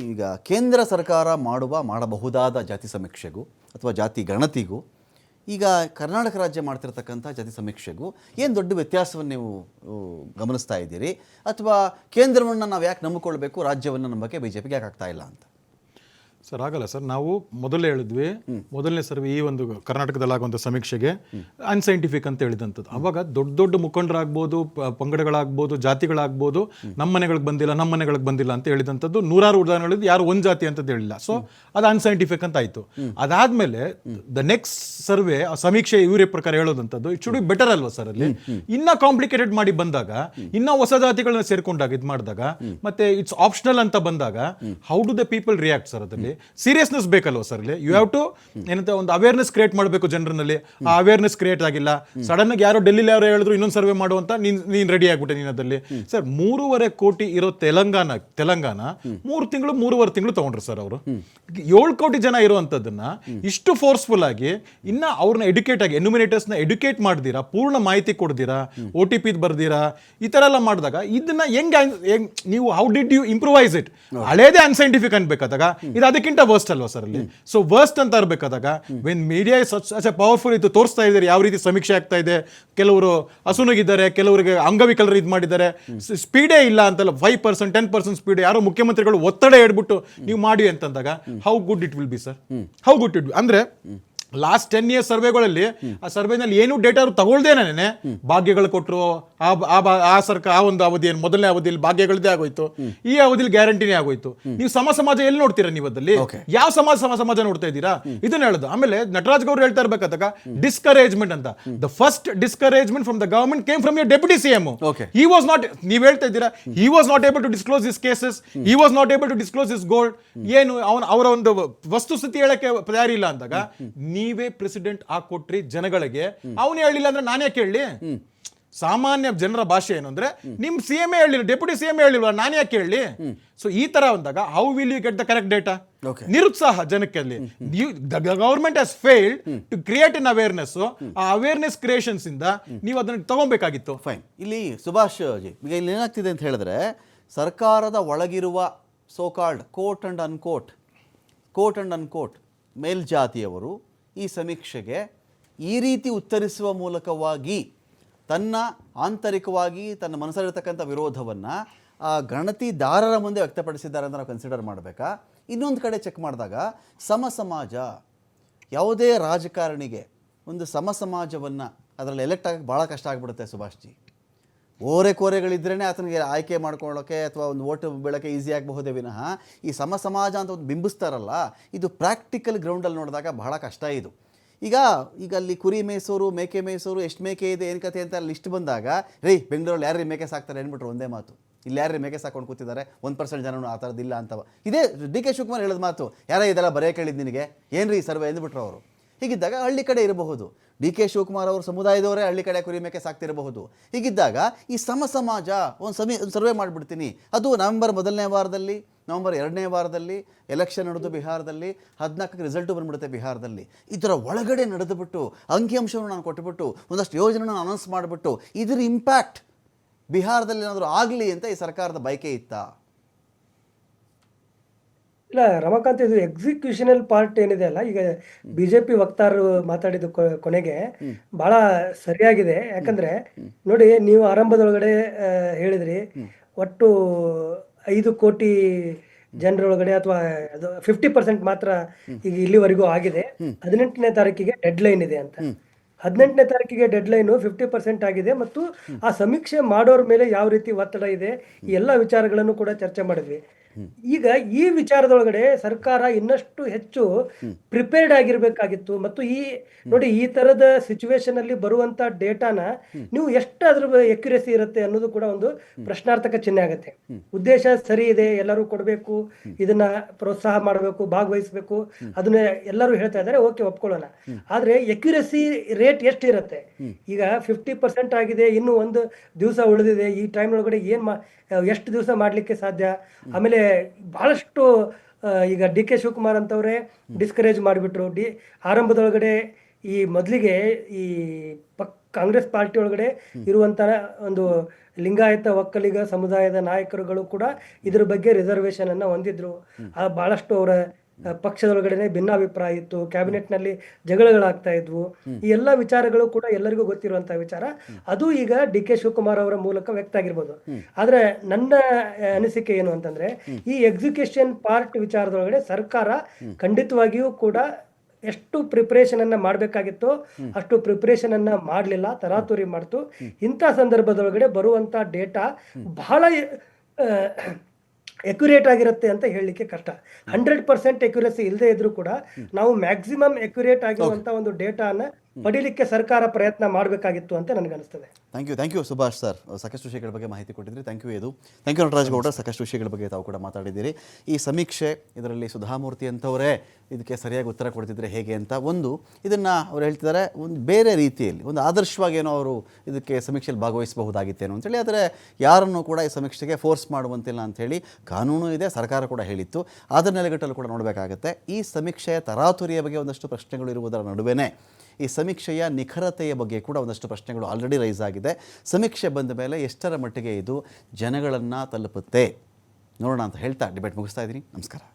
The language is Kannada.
ಈಗ ಕೇಂದ್ರ ಸರ್ಕಾರ ಮಾಡುವ, ಮಾಡಬಹುದಾದ ಜಾತಿ ಸಮೀಕ್ಷೆಗೂ ಅಥವಾ ಜಾತಿ ಗಣತಿಗೂ, ಈಗ ಕರ್ನಾಟಕ ರಾಜ್ಯ ಮಾಡ್ತಿರ್ತಕ್ಕಂಥ ಜಾತಿ ಸಮೀಕ್ಷೆಗೂ ಏನು ದೊಡ್ಡ ವ್ಯತ್ಯಾಸವನ್ನು ನೀವು ಗಮನಿಸ್ತಾ ಇದ್ದೀರಿ? ಅಥವಾ ಕೇಂದ್ರವನ್ನು ನಾವು ಯಾಕೆ ನಂಬಿಕೊಳ್ಬೇಕು, ರಾಜ್ಯವನ್ನು ನಂಬಕ್ಕೆ ಬಿ ಜೆ ಪಿಗೆ ಯಾಕೆ ಆಗ್ತಾ ಇಲ್ಲ ಅಂತ? ಸರ್, ಆಗಲ್ಲ ಸರ್. ನಾವು ಮೊದಲೇ ಹೇಳಿದ್ವಿ. ಮೊದಲನೇ ಸರ್ವೆ ಈ ಒಂದು ಕರ್ನಾಟಕದಲ್ಲಿ ಆಗುವಂಥ ಸಮೀಕ್ಷೆಗೆ ಅನ್ಸೈಂಟಿಫಿಕ್ ಅಂತ ಹೇಳಿದಂಥದ್ದು. ಅವಾಗ ದೊಡ್ಡ ದೊಡ್ಡ ಮುಖಂಡರಾಗ್ಬೋದು ಪಂಗಡಗಳಾಗ್ಬೋದು, ಜಾತಿಗಳಾಗ್ಬೋದು ನಮ್ಮ ಮನೆಗಳಿಗೆ ಬಂದಿಲ್ಲ, ನಮ್ಮ ಮನೆಗಳಿಗೆ ಬಂದಿಲ್ಲ ಅಂತ ಹೇಳಿದಂಥದ್ದು ನೂರಾರು ಉದಾಹರಣೆಗಳಿದ್ದು ಯಾರು ಒಂದು ಜಾತಿ ಅಂತ ಹೇಳಿಲ್ಲ. ಸೊ ಅದು ಅನ್ಸೈಂಟಿಫಿಕ್ ಅಂತ ಆಯ್ತು. ಅದಾದಮೇಲೆ ದ ನೆಕ್ಸ್ಟ್ ಸರ್ವೆ, ಆ ಸಮೀಕ್ಷೆ ಇವರೇ ಪ್ರಕಾರ ಹೇಳೋದಂಥದ್ದು ಇಟ್ ಶುಡ್ ಬಿ ಬೆಟರ್ ಅಲ್ವಾ ಸರ್ ಅಲ್ಲಿ? ಇನ್ನ ಕಾಂಪ್ಲಿಕೇಟೆಡ್ ಮಾಡಿ ಬಂದಾಗ, ಇನ್ನ ಹೊಸ ಜಾತಿಗಳನ್ನ ಸೇರ್ಕೊಂಡಾಗ ಇದು ಮಾಡಿದಾಗ, ಮತ್ತೆ ಇಟ್ಸ್ ಆಪ್ಷನಲ್ ಅಂತ ಬಂದಾಗ how do the people react sir ಅದರಲ್ಲಿ? ಸೀರಿಯಸ್ನೆಸ್ ಬೇಕಲ್ವಾ ಸರ್ ಇಲ್ಲಿ ಯು ಹ್ಯಾವ್ ಟು ಏನಂತ, ಒಂದು ಅವೇರ್ನೆಸ್ ಕ್ರಿಯೇಟ್ ಮಾಡಬೇಕು ಜನರಲ್ಲಿ ಆ ಅವೇರ್ನೆಸ್ ಕ್ರಿಯೇಟ್ ಆಗಿಲ್ಲ. ಸಡನ್ ಆಗಿ ಯಾರೋ ಡೆಲ್ಲಿಲಿ ಯಾರೋ ಹೇಳಿದ್ರು, ಇನ್ನೊಂದು ಸರ್ವೆ ಮಾಡುವಂತ ನೀನ್ ನೀನ್ ರೆಡಿ ಆಗ್ಬಿಟ್ಟೆ ನೀನ್ ಅದಲ್ಲಿ ಸರ್ ಮೂರುವರೆ ಕೋಟಿ ಇರೋ ತೆಲಂಗಾಣ ತೆಲಂಗಾಣ, ಮೂರು ತಿಂಗಳು, ಮೂರುವರೆ ತಿಂಗಳು ತಗೊಂಡ್ರು ಸರ್ ಅವರು. ಏಳು ಕೋಟಿ ಜನ ಇರುವಂತದನ್ನ ಇಷ್ಟು ಫೋರ್ಸ್ಫುಲ್ ಆಗಿ ಇನ್ನ ಅವ್ರನ್ನ ಎಡ್ಯುಕೇಟ್ ಆಗಿ ನ ಎಡ್ಯುಕೇಟ್ ಮಾಡ್ದಿರಾ, ಪೂರ್ಣ ಮಾಹಿತಿ ಕೊಡ್ದಿರಾ ಒ ಟಿ ಪಿ ಬರ್ದಿರಾ, ಈ ತರ ಎಲ್ಲ ಮಾಡಿದಾಗ ಇದನ್ನ ಹೆಂಗ್ ನೀವು how did you improvise it ಹಳೇದೇ unscientific ಅನ್ಬೇಕಾದಾಗ, ಇದು ಅದಕ್ಕಿಂತ ವರ್ಸ್ಟ್ ಅಲ್ವಾ ಸರ್ ಅಲ್ಲಿ? ಸೊ ವರ್ಸ್ಟ್ ಅಂತ ಇರಬೇಕಾದಾಗ when media such a powerful ಇದು ತೋರಿಸ್ತಾ ಇದ್ದಾರೆ ಯಾವ ರೀತಿ ಸಮೀಕ್ಷೆ ಆಗ್ತಾ ಇದೆ ಕೆಲವರು ಹಸುನಗಿದ್ದಾರೆ ಕೆಲವರಿಗೆ ಅಂಗವಿಕಲರು ಇದು ಮಾಡಿದ್ದಾರೆ ಸ್ಪೀಡೇ ಇಲ್ಲ ಅಂತಲ್ಲ five percent ten percent speed ಯಾರೋ ಮುಖ್ಯಮಂತ್ರಿಗಳು ಒತ್ತಡ ಹೇಳ್ಬಿಟ್ಟು ನೀವು ಮಾಡಿ ಅಂತಂದಾಗ how good it will be sir how good it ಅಂದ್ರೆ ಲಾಸ್ಟ್ ಟೆನ್ ಇಯರ್ಸ್ ಸರ್ವೆಗಳಲ್ಲಿ ಆ ಸರ್ವೆನಲ್ಲಿ ಏನು ಡೇಟಾ ಅವ್ರು ತಗೊಳ್ದೇನೆ ಭಾಗ್ಯಗಳು ಕೊಟ್ಟರು ಆ ಆ ಸರ್ಕಾರ ಆ ಒಂದು ಅವಧಿ ಮೊದಲನೇ ಅವಧಿಯಲ್ಲಿ ಭಾಗ್ಯಗಳದ್ದೇ ಆಗೋಯ್ತು. ಈ ಅವಧಿಯಲ್ಲಿ ಗ್ಯಾರಂಟಿನೇ ಆಗೋಯ್ತು. ನೀವು ಸಮ ಸಮಾಜ ಎಲ್ಲಿ ನೋಡ್ತೀರಾ ನೀವು ಅದಲ್ಲಿ ಯಾವ ಸಮಾಜ ಸಮ ಸಮಾಜ ನೋಡ್ತಾ ಇದ್ದೀರಾ? ಇದನ್ನ ಹೇಳೋದು. ಆಮೇಲೆ ನಟರಾಜ್ ಗೌರ್ ಹೇಳ್ತಾ ಇರ್ಬೇಕಾದಾಗ ಡಿಸ್ಕರೇಜ್ಮೆಂಟ್ ಅಂತ. The first discouragement from the government came from your deputy C M Okay. He was not ನೀವು ಹೇಳ್ತಾ ಇದ್ದೀರಾ? He was not able to disclose this cases he was not able to disclose this gold ಏನು ಅವನ ಅವರ ಒಂದು ವಸ್ತುಸ್ಥಿತಿ ಹೇಳಕ್ಕೆ ತಯಾರಿ ಇಲ್ಲ ಅಂದಾಗ ನೀವೇ ಪ್ರೆಸಿಡೆಂಟ್ ಹಾಕೊಟ್ರಿ ಜನಗಳಿಗೆ. ಅವನು ಹೇಳಿಲ್ಲ ಅಂದ್ರೆ ನಾನೇ ಕೇಳಲಿ? ಸಾಮಾನ್ಯ ಜನರ ಭಾಷೆ ಏನು ಅಂದ್ರೆ ನಿಮ್ ಸಿ ಎಂ ಹೇಳಿಲ್ಲ ಡೆಪ್ಯೂಟಿ ಸಿ ಎಂ ಹೇಳಿಲ್ವಾ? ನಾನು ಯಾಕೆ ಹೇಳಿ ಸೊ ಈ ತರ ಅಂದಾಗ how will you get the correct data. ನಿರುತ್ಸಾಹ ಜನಕ್ಕೆ ಅಲ್ಲಿ. Government has failed to create in awareness ಆ ಅವೇರ್ನೆಸ್ ಕ್ರಿಯೇಷನ್ಸ್ ಇಂದ ನೀವು ಅದನ್ನ ತಗೊಬೇಕಾಗಿತ್ತು. ಫೈನ್ ಇಲ್ಲಿ ಸುಭಾಷ್ ಜಿ ಈಗ ಇಲ್ಲಿ ಏನಾಗ್ತಿದೆ ಅಂತ ಹೇಳಿದ್ರೆ ಸರ್ಕಾರದ ಒಳಗಿರುವ so called quote and unquote quote and unquote ಮೇಲ್ಜಾತಿಯವರು ಈ ಸಮೀಕ್ಷೆಗೆ ಈ ರೀತಿ ಉತ್ತರಿಸುವ ಮೂಲಕವಾಗಿ ತನ್ನ ಆಂತರಿಕವಾಗಿ ತನ್ನ ಮನಸ್ಸಲ್ಲಿರ್ತಕ್ಕಂಥ ವಿರೋಧವನ್ನು, ಆ ಗಣತಿದಾರರ ಮುಂದೆ ವ್ಯಕ್ತಪಡಿಸಿದ್ದಾರೆ ಅಂತ ನಾವು ಕನ್ಸಿಡರ್ ಮಾಡಬೇಕಾ? ಇನ್ನೊಂದು ಕಡೆ ಚೆಕ್ ಮಾಡಿದಾಗ ಸಮ ಸಮಾಜ ಯಾವುದೇ ರಾಜಕಾರಣಿಗೆ ಒಂದು ಸಮ ಸಮಾಜವನ್ನು ಅದರಲ್ಲಿ ಎಲೆಕ್ಟ್ ಆಗಕ್ಕೆ ಭಾಳ ಕಷ್ಟ ಆಗಿಬಿಡುತ್ತೆ ಸುಭಾಷ್ ಜಿ ಓರೆ ಕೋರೆಗಳಿದ್ರೇ ಆತನಿಗೆ ಆಯ್ಕೆ ಮಾಡ್ಕೊಳ್ಳೋಕೆ ಅಥವಾ ಒಂದು ಓಟು ಬೀಳೋಕ್ಕೆ ಈಸಿ ಆಗಬಹುದೇ ವಿನಃ, ಈ ಸಮ ಸಮಾಜ ಅಂತ ಒಂದು ಬಿಂಬಿಸ್ತಾರಲ್ಲ, ಇದು ಪ್ರಾಕ್ಟಿಕಲ್ ಗ್ರೌಂಡಲ್ಲಿ ನೋಡಿದಾಗ ಬಹಳ ಕಷ್ಟ ಇದು. ಈಗ ಈಗ ಅಲ್ಲಿ ಕುರಿ ಮೇಸೋರು ಮೇಕೆ ಮೇಸೋರು ಎಷ್ಟು ಮೇಕೆ ಇದೆ, ಏನು ಕತೆ ಅಂತ ಲಿಸ್ಟ್ ಬಂದಾಗ, ರೀ, ಬೆಂಗಳೂರಲ್ಲಿ ಯಾರು ಮೇಕೆ ಸಾಕ್ತಾರೆ? ಅಂದ್ಬಿಟ್ರು ಒಂದೇ ಮಾತು. ಇಲ್ಲಿ ಯಾರು ಮೇಕೆ ಸಾಕೊಂಡು ಕೂತಿದ್ದಾರೆ? ಒಂದು ಪರ್ಸೆಂಟ್ ಜನನು ಆ ಥರದ್ದಿಲ್ಲ ಅಂತವ ಇದೇ ಡಿ ಕೆ ಶಿವಕುಮಾರ್ ಹೇಳಿದ ಮಾತು. ಯಾರೇ ಇದೆಲ್ಲ ಬರೆಯ ಕೇಳಿದ್ದು ನಿನಗೆ? ಏನು ರೀ ಸರ್ವೆ? ಅಂದ್ಬಿಟ್ರು ಅವರು. ಹೀಗಿದ್ದಾಗ ಹಳ್ಳಿ ಕಡೆ ಇರಬಹುದು. ಡಿ ಕೆ ಶಿವಕುಮಾರ್ ಅವರು ಸಮುದಾಯದವರೇ ಹಳ್ಳಿ ಕಡೆ ಕುರಿ ಮೇಕೆ ಸಾಕ್ತಿರಬಹುದು. ಹೀಗಿದ್ದಾಗ ಈ ಸಮ ಸಮಾಜ ಒಂದು ಸಮಿ, ಒಂದು ಸರ್ವೆ ಮಾಡಿಬಿಡ್ತೀನಿ. ಅದು ನವೆಂಬರ್ ಮೊದಲನೇ ವಾರದಲ್ಲಿ, ನವೆಂಬರ್ ಎರಡನೇ ವಾರದಲ್ಲಿ, ಎಲೆಕ್ಷನ್ ನಡೆದು ಬಿಹಾರದಲ್ಲಿ, ಹದಿನಾಲ್ಕಕ್ಕೆ ರಿಸಲ್ಟು ಬಂದ್ಬಿಡುತ್ತೆ ಬಿಹಾರದಲ್ಲಿ. ಇದರ ಒಳಗಡೆ ನಡೆದುಬಿಟ್ಟು, ಅಂಕಿಅಂಶವನ್ನು ನಾನು ಕೊಟ್ಟುಬಿಟ್ಟು, ಒಂದಷ್ಟು ಯೋಜನೆಯನ್ನು ಅನೌನ್ಸ್ ಮಾಡಿಬಿಟ್ಟು, ಇದರ ಇಂಪ್ಯಾಕ್ಟ್ ಬಿಹಾರದಲ್ಲಿ ಏನಾದರೂ ಆಗಲಿ ಅಂತ ಈ ಸರ್ಕಾರದ ಬಯಕೆ ಇತ್ತಾ? ಇಲ್ಲ ರಮಾಕಾಂತ್ ಇದು ಎಕ್ಸಿಕ್ಯೂಷನಲ್ ಪಾರ್ಟ್ ಏನಿದೆ ಅಲ್ಲ ಈಗ ಬಿಜೆಪಿ ವಕ್ತಾರರು ಮಾತಾಡಿದ ಕೊನೆಗೆ ಬಹಳ ಸರಿಯಾಗಿದೆ. ಯಾಕಂದ್ರೆ ನೋಡಿ ನೀವು ಆರಂಭದೊಳಗಡೆ ಹೇಳಿದ್ರಿ ಒಟ್ಟು ಐದು ಕೋಟಿ ಜನರೊಳಗಡೆ ಅಥವಾ ಅದು ಫಿಫ್ಟಿ ಪರ್ಸೆಂಟ್ ಮಾತ್ರ ಈಗ ಇಲ್ಲಿವರೆಗೂ ಆಗಿದೆ. ಹದಿನೆಂಟನೇ ತಾರೀಕಿಗೆ ಡೆಡ್ ಲೈನ್ ಇದೆ ಅಂತ. ಹದಿನೆಂಟನೇ ತಾರೀಕಿಗೆ ಡೆಡ್ ಲೈನ್ ಫಿಫ್ಟಿ ಪರ್ಸೆಂಟ್ ಆಗಿದೆ ಮತ್ತು ಆ ಸಮೀಕ್ಷೆ ಮಾಡೋರ ಮೇಲೆ ಯಾವ ರೀತಿ ಒತ್ತಡ ಇದೆ ಈ ಎಲ್ಲ ವಿಚಾರಗಳನ್ನು ಕೂಡ ಚರ್ಚೆ ಮಾಡಿದ್ವಿ. ಈಗ ಈ ವಿಚಾರದೊಳಗಡೆ ಸರ್ಕಾರ ಇನ್ನಷ್ಟು ಹೆಚ್ಚು ಪ್ರಿಪೇರ್ಡ್ ಆಗಿರ್ಬೇಕಾಗಿತ್ತು. ಮತ್ತು ಈ ನೋಡಿ ಈ ತರದ ಸಿಚುವೇಶನ್ ಅಲ್ಲಿ ಬರುವಂತ ಡೇಟಾನ ನೀವು ಎಷ್ಟು ಅದ್ರ ಎಕ್ಯುರೆಸಿ ಇರುತ್ತೆ ಅನ್ನೋದು ಕೂಡ ಒಂದು ಪ್ರಶ್ನಾರ್ಥಕ ಚಿಹ್ನೆ ಆಗುತ್ತೆ. ಉದ್ದೇಶ ಸರಿ ಇದೆ, ಎಲ್ಲರೂ ಕೊಡಬೇಕು, ಇದನ್ನ ಪ್ರೋತ್ಸಾಹ ಮಾಡಬೇಕು, ಭಾಗವಹಿಸಬೇಕು, ಅದನ್ನ ಎಲ್ಲರೂ ಹೇಳ್ತಾ ಇದ್ದಾರೆ, ಓಕೆ, ಒಪ್ಕೊಳ್ಳೋಣ. ಆದ್ರೆ ಎಕ್ಯುರೇಸಿ ರೇಟ್ ಎಷ್ಟು ಇರುತ್ತೆ ಈಗ ಫಿಫ್ಟಿ ಪರ್ಸೆಂಟ್ ಆಗಿದೆ, ಇನ್ನು ಒಂದು ದಿವಸ ಉಳಿದಿದೆ, ಈ ಟೈಮ್ ಒಳಗಡೆ ಏನ್ ಎಷ್ಟು ದಿವಸ ಮಾಡಲಿಕ್ಕೆ ಸಾಧ್ಯ? ಆಮೇಲೆ ಬಹಳಷ್ಟು ಈಗ ಡಿ ಕೆ ಶಿವಕುಮಾರ್ ಅಂತವ್ರೆ ಡಿಸ್ಕರೇಜ್ ಮಾಡಿಬಿಟ್ರು. ಡಿ ಆರಂಭದೊಳಗಡೆ ಈ ಮೊದಲಿಗೆ ಈ ಪಕ್ ಕಾಂಗ್ರೆಸ್ ಪಾರ್ಟಿ ಒಳಗಡೆ ಇರುವಂತ ಒಂದು ಲಿಂಗಾಯತ ಒಕ್ಕಲಿಗ ಸಮುದಾಯದ ನಾಯಕರುಗಳು ಕೂಡ ಇದ್ರ ಬಗ್ಗೆ ರಿಸರ್ವೇಶನ್ ಅನ್ನ ಹೊಂದಿದ್ರು. ಆ ಬಹಳಷ್ಟು ಅವರ ಪಕ್ಷದೊಳಗಡೆ ಭಿನ್ನಾಭಿಪ್ರಾಯ ಇತ್ತು, ಕ್ಯಾಬಿನೆಟ್ನಲ್ಲಿ ಜಗಳಗಳಾಗ್ತಾ ಇದ್ವು. ಈ ಎಲ್ಲ ವಿಚಾರಗಳು ಕೂಡ ಎಲ್ಲರಿಗೂ ಗೊತ್ತಿರುವಂತಹ ವಿಚಾರ. ಅದು ಈಗ ಡಿ ಕೆ ಶಿವಕುಮಾರ್ ಅವರ ಮೂಲಕ ವ್ಯಕ್ತ ಆಗಿರ್ಬೋದು. ಆದ್ರೆ ನನ್ನ ಅನಿಸಿಕೆ ಏನು ಅಂತಂದ್ರೆ, ಈ ಎಕ್ಸಿಕ್ಯೂಷನ್ ಪಾರ್ಟ್ ವಿಚಾರದೊಳಗಡೆ ಸರ್ಕಾರ ಖಂಡಿತವಾಗಿಯೂ ಕೂಡ ಎಷ್ಟು ಪ್ರಿಪರೇಷನ್ ಅನ್ನ ಮಾಡಬೇಕಾಗಿತ್ತು ಅಷ್ಟು ಪ್ರಿಪರೇಷನ್ ಅನ್ನ ಮಾಡಲಿಲ್ಲ, ತರಾತುರಿ ಮಾಡ್ತು. ಇಂಥ ಸಂದರ್ಭದೊಳಗಡೆ ಬರುವಂತ ಡೇಟಾ ಬಹಳ ಎಕ್ಯುರೇಟ್ ಆಗಿರುತ್ತೆ ಅಂತ ಹೇಳಲಿಕ್ಕೆ ಕಷ್ಟ. ಹಂಡ್ರೆಡ್ ಪರ್ಸೆಂಟ್ ಎಕ್ಯುರೇಸಿ ಇಲ್ಲದೆ ಇದ್ರೂ ಕೂಡ ನಾವು ಮ್ಯಾಕ್ಸಿಮಮ್ ಎಕ್ಯುರೇಟ್ ಆಗಿರುವಂತ ಒಂದು ಡೇಟಾನ ಪಡಿಲಿಕ್ಕೆ ಸರ್ಕಾರ ಪ್ರಯತ್ನ ಮಾಡಬೇಕಾಗಿತ್ತು ಅಂತ ನನಗೆ ಅನಿಸ್ತದೆ. Thank you thank you Subhash sir ಸಾಕಷ್ಟು ವಿಷಯಗಳ ಬಗ್ಗೆ ಮಾಹಿತಿ ಕೊಟ್ಟಿದ್ರಿ. ಥ್ಯಾಂಕ್ ಯು ಇದು ಥ್ಯಾಂಕ್ ಯು ನಟರಾಜ್ ಗೌಡ. ಸಾಕಷ್ಟು ವಿಷಯಗಳ ಬಗ್ಗೆ ತಾವು ಕೂಡ ಮಾತಾಡಿದ್ದೀರಿ. ಈ ಸಮೀಕ್ಷೆ ಇದರಲ್ಲಿ ಸುಧಾಮೂರ್ತಿ ಅಂತವರೇ ಇದಕ್ಕೆ ಸರಿಯಾಗಿ ಉತ್ತರ ಕೊಡ್ತಿದ್ರೆ ಹೇಗೆ ಅಂತ ಒಂದು ಇದನ್ನು ಅವ್ರು ಹೇಳ್ತಿದ್ದಾರೆ ಒಂದು ಬೇರೆ ರೀತಿಯಲ್ಲಿ ಒಂದು ಆದರ್ಶವಾಗಿ ಏನೋ ಅವರು ಇದಕ್ಕೆ ಸಮೀಕ್ಷೆಯಲ್ಲಿ ಭಾಗವಹಿಸಬಹುದಾಗಿತ್ತೇನೋ ಅಂತೇಳಿ ಆದರೆ ಯಾರನ್ನು ಕೂಡ ಈ ಸಮೀಕ್ಷೆಗೆ ಫೋರ್ಸ್ ಮಾಡುವಂತಿಲ್ಲ ಅಂಥೇಳಿ ಕಾನೂನು ಇದೆ ಸರ್ಕಾರ ಕೂಡ ಹೇಳಿತ್ತು. ಅದರ ನೆಲೆಗಟ್ಟಲು ಕೂಡ ನೋಡಬೇಕಾಗತ್ತೆ. ಈ ಸಮೀಕ್ಷೆಯ ತರಾತುರಿಯ ಬಗ್ಗೆ ಒಂದಷ್ಟು ಪ್ರಶ್ನೆಗಳು ಇರುವುದರ ನಡುವೆನೇ ಈ ಸಮೀಕ್ಷೆಯ ನಿಖರತೆಯ ಬಗ್ಗೆ ಕೂಡ ಒಂದಷ್ಟು ಪ್ರಶ್ನೆಗಳು ಆಲ್ರೆಡಿ ರೈಸ್ ಆಗಿದೆ. ಸಮೀಕ್ಷೆ ಬಂದ ಮೇಲೆ ಎಷ್ಟರ ಮಟ್ಟಿಗೆ ಇದು ಜನಗಳನ್ನು ತಲುಪುತ್ತೆ? ನೋಡೋಣ ಅಂತ ಹೇಳ್ತಾ ಡಿಬೇಟ್ ಮುಗಿಸ್ತಾ ಇದ್ದೀನಿ. ನಮಸ್ಕಾರ.